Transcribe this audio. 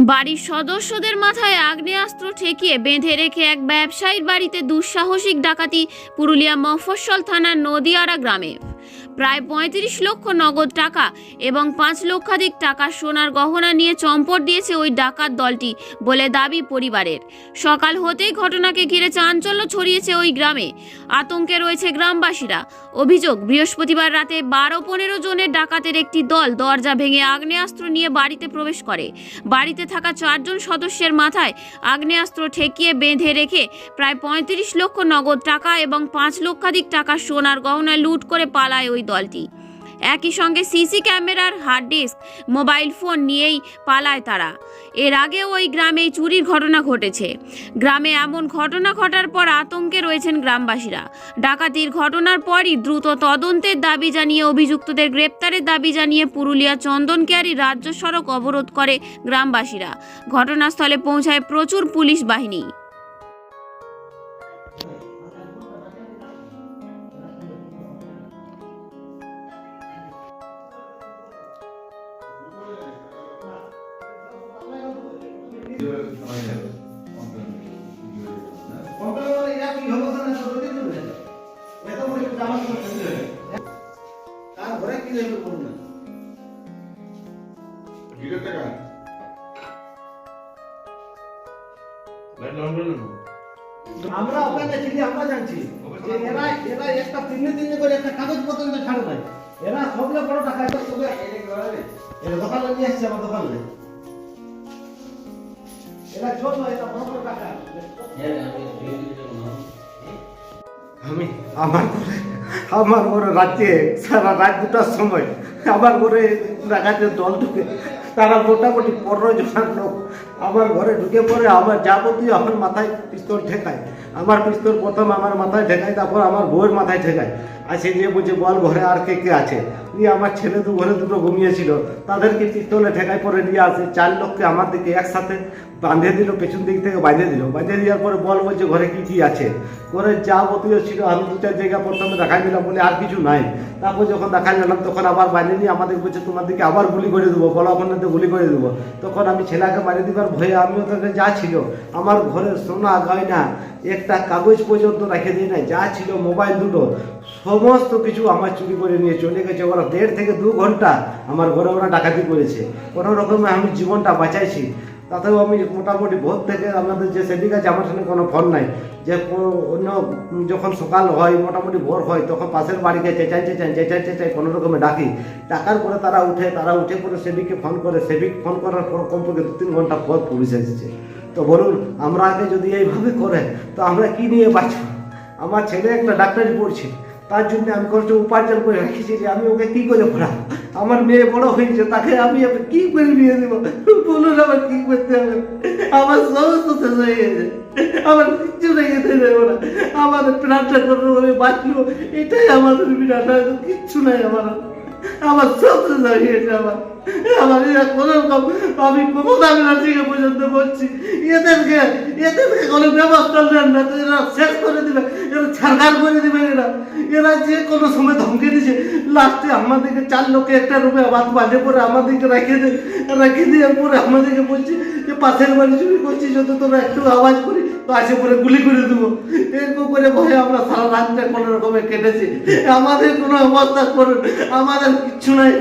বাড়ির সদস্যদের মাথায় আগ্নেয়াস্ত্র ঠেকিয়ে বেঁধে রেখে এক ব্যবসায়ীর বাড়িতে দুঃসাহসিক ডাকাতি পুরুলিয়া মফস্বল থানার নদিয়ারা গ্রামে। প্রায় পঁয়ত্রিশ লক্ষ নগদ টাকা এবং পাঁচ লক্ষাধিক টাকা সোনার গহনা নিয়ে চম্পট দিয়েছে ওই ডাকাত দলটি বলে দাবি পরিবারের। সকাল হতেই ঘটনাকে ঘিরে চাঞ্চল্য ছড়িয়েছে ওই গ্রামে। আতঙ্কে রয়েছে গ্রামবাসীরা। অভিযোগ, বৃহস্পতিবার রাতে বারো পনেরো জনের ডাকাতের একটি দল দরজা ভেঙে আগ্নেয়াস্ত্র নিয়ে বাড়িতে প্রবেশ করে। বাড়িতে থাকা চারজন সদস্যের মাথায় আগ্নেয়াস্ত্র ঠেকিয়ে বেঁধে রেখে প্রায় পঁয়ত্রিশ লক্ষ নগদ টাকা এবং পাঁচ লক্ষাধিক টাকা সোনার গহনা লুট করে পালায় ওই দলটি। একই সঙ্গে সিসি ক্যামেরার হার্ড ডিস্ক, মোবাইল ফোন নিয়েই পালায় তারা। এর আগে ওই গ্রামে চুরির ঘটনা ঘটেছে। গ্রামে এমন ঘটনা ঘটার পর আতঙ্কে রয়েছেন গ্রামবাসীরা। ডাকাতির ঘটনার পরই দ্রুত তদন্তের দাবি জানিয়ে অভিযুক্তদের গ্রেপ্তারের দাবি জানিয়ে পুরুলিয়া চন্দনকিয়ারি রাজ্য সড়ক অবরোধ করে গ্রামবাসীরা। ঘটনাস্থলে পৌঁছায় প্রচুর পুলিশ বাহিনী। আমরা ওখানে ছিলি আমরা জানছি। এরা এরা একটা তিনে তিনে করে একটা কাগজ পত্র ছাড়ে নাই। এরা সবলে বড় টাকা এটা দোকানে নিয়ে আসছে আমার দোকানে। এরা ছোট এটা বড় বড় টাকা আমি আমার ঘরে আমার ঘরে রাজ্যে সারা রাত দুটার সময় আমার ঘরে রাখাতে দল ঢুকে তারা মোটামুটি পনেরো জনের লোক আমার ঘরে ঢুকে পড়ে আমার যাবতীয় আমার মাথায় পিস্তল ঠেকায়। আমার পিস্তল প্রথম আমার মাথায় ঠেকায়, তারপর আমার বউয়ের মাথায় ঠেকায়। আর সে নিয়ে বলছে, বল ঘরে আর কে কে আছে? নিয়ে আমার ছেলে দু ঘরে দুটো ঘুমিয়েছিল। তাদেরকে পিস্তলে ঠেকায় পরে নিয়ে আসে। চার লোককে আমার দিকে একসাথে বাঁধে দিল, পেছন দিক থেকে বাঁধে দিল। বাঁধে দেওয়ার পরে বল বলছে, ঘরে কি কি আছে? ঘরে যাবতীয় ছিল, আমি দু চার জায়গা প্রথমে দেখাই দিলাম বলে আর কিছু নাই। তারপর যখন দেখাই দিলাম, তখন আবার বাঁধে নিয়ে আমাদের বলছে, তোমার দিকে আবার গুলি করে দেবো, বলো ওখানে গুলি করে দেবো। তখন আমি ছেলেকে মারি দিবার ভয়ে আমিও তাকে যা ছিল, আমার ঘরের সোনা গয়না একটা কাগজ পর্যন্ত রেখে দিই নাই, যা ছিল মোবাইল দুটো, সমস্ত কিছু আমার চুরি করে নিয়ে চলে গেছে। ওরা দেড় থেকে দু ঘণ্টা আমার ঘরে ওরা ডাকাতি করেছে। কোনো রকমে আমি জীবনটা বাঁচাইছি। তাতেও আমি মোটামুটি ভোর থেকে আমাদের যে সেদিক আছে, আমার সঙ্গে কোনো ফোন নাই। যে অন্য যখন সকাল হয়, মোটামুটি ভোর হয়, তখন পাশের বাড়িকে চেঁচাই চেঁচাই চেঁচাই চেঁচাই কোনো রকমে ডাকি। ডাকার পরে তারা উঠে তারা উঠে পরে সেদিকে ফোন করে সেবিক ফোন করার পর কমপক্ষে দু তিন ঘণ্টা পর পুলিশ এসেছে। তো বলুন, আমরা আগে যদি এইভাবে করে তো আমরা কি নিয়ে বাঁচব? আমার ছেলে একটা ডাক্তারি পড়ছে, তার জন্য আমি কষ্ট উপার্জন করে রেখেছি যে আমি ওকে কি করে পড়াবো? আমার মেয়ে বড় হয়েছে, তাকে আমি কি করে নিয়ে দেবো? বলুন আমার কি করতে হবে? আমার সমস্ত শেষ হয়ে গেছে। আমার কিচ্ছু রেখে দেবো না। আমাদের প্রাণটা কোনো ভাবে বাঁচলো, এটাই আমাদের বিরাট কিচ্ছু নাই আমার। আমার সব শেষ হয়ে গেছে আমার। আমার আমি পর্যন্ত বলছি এদেরকে এদেরকে কোনো ব্যবস্থা না, এরা শেষ করে এরা ছাড়খার করে এরা। এরা যে কোনো সময় ধমকে দিছে। লাস্টে আমাদেরকে চার লোকে একটা রুমে বাজে পরে আমাদেরকে রেখে দে, রেখে পরে আমাদেরকে যে, পাশের বাড়ি চুরি করছিস যত তোরা একটু আওয়াজ করি, তো আসে পরে গুলি করে দেবো। এরকম করে ভয়ে আমরা সারা রাতটা কোনো রকমে কেটেছি। আমাদের কোনো অবস্থা করুন, আমাদের কিচ্ছু নাই।